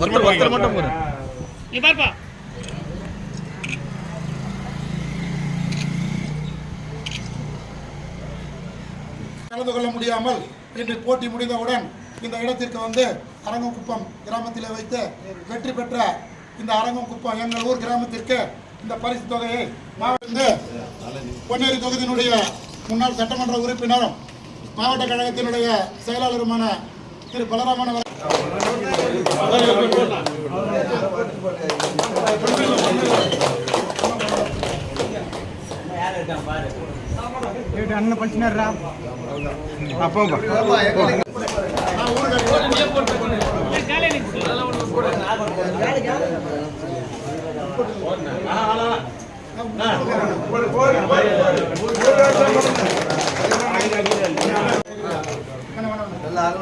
ஒருத்தர் ஒருத்தர் மட்டும் போறேன் நீ பாருப்பா. கலந்து கொள்ள முடியாமல் இன்று போட்டி முடிந்தவுடன் இந்த இடத்திற்கு வந்து அரங்கக்குப்பம் கிராமத்தில் வைத்து வெற்றி பெற்ற இந்த அரங்கக்குப்பம் எங்கள் ஊர் கிராமத்திற்கு இந்த பரிசு தொகையை மாவட்ட பொன்னேரி தொகுதியினுடைய முன்னாள் சட்டமன்ற உறுப்பினரும் மாவட்ட கழகத்தினுடைய செயலாளருமான திரு பலராமன் அண்ணன் படிச்சுனாரா அப்போ போட்டு